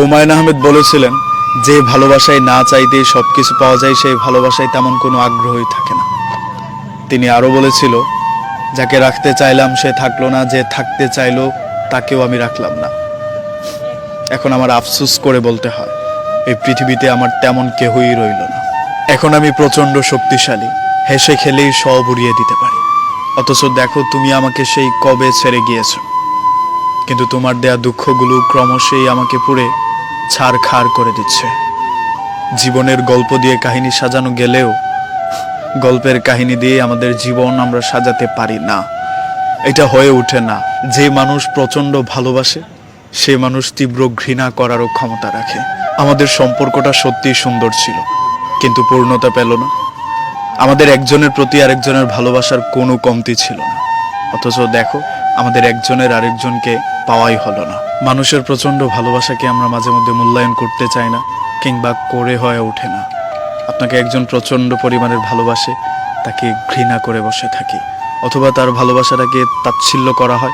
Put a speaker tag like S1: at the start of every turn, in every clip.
S1: হুমায়ুন আহমেদ বলেছিলেন, যে ভালোবাসায় না চাইতে সব কিছু পাওয়া যায়, সেই ভালোবাসায় তেমন কোনো আগ্রহই থাকে না। তিনি আরও বলেছিল, যাকে রাখতে চাইলাম, সে থাকল না, যে থাকতে চাইলো, তাকেও আমি রাখলাম না। এখন আমার আফসোস করে বলতে হয়, এই পৃথিবীতে আমার তেমন কেহই রইল না। এখন আমি প্রচণ্ড শক্তিশালী, হেসে খেলেই সব উড়িয়ে দিতে পারি। অথচ দেখো, তুমি আমাকে সেই কবে ছেড়ে গিয়েছো। কিন্তু তোমার দেয়া দুঃখগুলো ক্রমশই আমাকে পুড়ে ছাড় খাড় করে দিচ্ছে। জীবনের গল্প দিয়ে কাহিনী সাজানো গেলেও, গল্পের কাহিনী দিয়ে আমাদের জীবন আমরা সাজাতে পারি না। এটা হয়ে ওঠে না। যে মানুষ প্রচণ্ড ভালোবাসে, সে মানুষ তীব্র ঘৃণা করারও ক্ষমতা রাখে। আমাদের সম্পর্কটা সত্যিই সুন্দর ছিল, কিন্তু পূর্ণতা পেল না। আমাদের একজনের প্রতি আরেকজনের ভালোবাসার কোনো কমতি ছিল না। অথচ দেখো, আমাদের একজনের আরেকজনকে পাওয়াই হলো না। মানুষের প্রচণ্ড ভালোবাসাকে আমরা মাঝে মধ্যে মূল্যায়ন করতে চাই না, কিংবা করে হয়ে ওঠে না। আপনাকে একজন প্রচণ্ড পরিমাণের ভালোবাসে, তাকে ঘৃণা করে বসে থাকি, অথবা তার ভালোবাসাটাকে তাচ্ছিল্য করা হয়,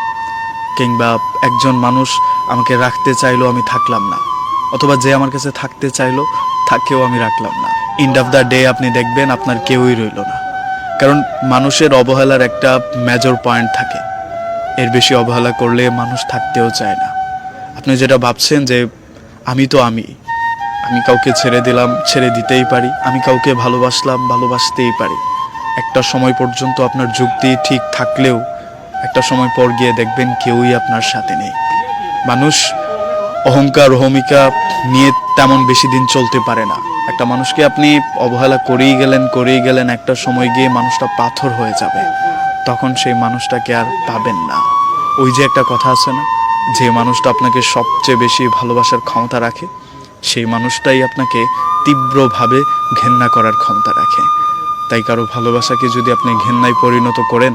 S1: কিংবা একজন মানুষ আমাকে রাখতে চাইলো আমি থাকলাম না, অথবা যে আমার কাছে থাকতে চাইলো, তাকেও আমি রাখলাম না। এন্ড অফ দ্য ডে আপনি দেখবেন আপনার কেউই রইল না। কারণ মানুষের অবহেলার একটা মেজর পয়েন্ট থাকে। এর বেশি অবহেলা করলে মানুষ থাকতেও চায় না। আপনি যেটা ভাবছেন যে আমি তো আমি আমি কাউকে ছেড়ে দিলাম, ছেড়ে দিতেই পারি, আমি কাউকে ভালোবাসলাম, ভালোবাসতেই পারি। একটা সময় পর্যন্ত আপনার যুক্তি ঠিক থাকলেও, একটা সময় পর গিয়ে দেখবেন কেউই আপনার সাথে নেই। মানুষ অহংকার, অহমিকা নিয়ে তেমন বেশি দিন চলতে পারে না। একটা মানুষকে আপনি অবহেলা করেই গেলেন করেই গেলেন, একটা সময় গিয়ে মানুষটা পাথর হয়ে যাবে। তখন সেই মানুষটাকে আর পাবেন না। ওই যে একটা কথা আছে না যে মানুষটা আপনাকে সবচেয়ে বেশি ভালোবাসার ক্ষমতা রাখে, সেই মানুষটাই আপনাকে তীব্রভাবে ঘেন্না করার ক্ষমতা রাখে। তাই কারও ভালোবাসাকে যদি আপনি ঘেন্নায় পরিণত করেন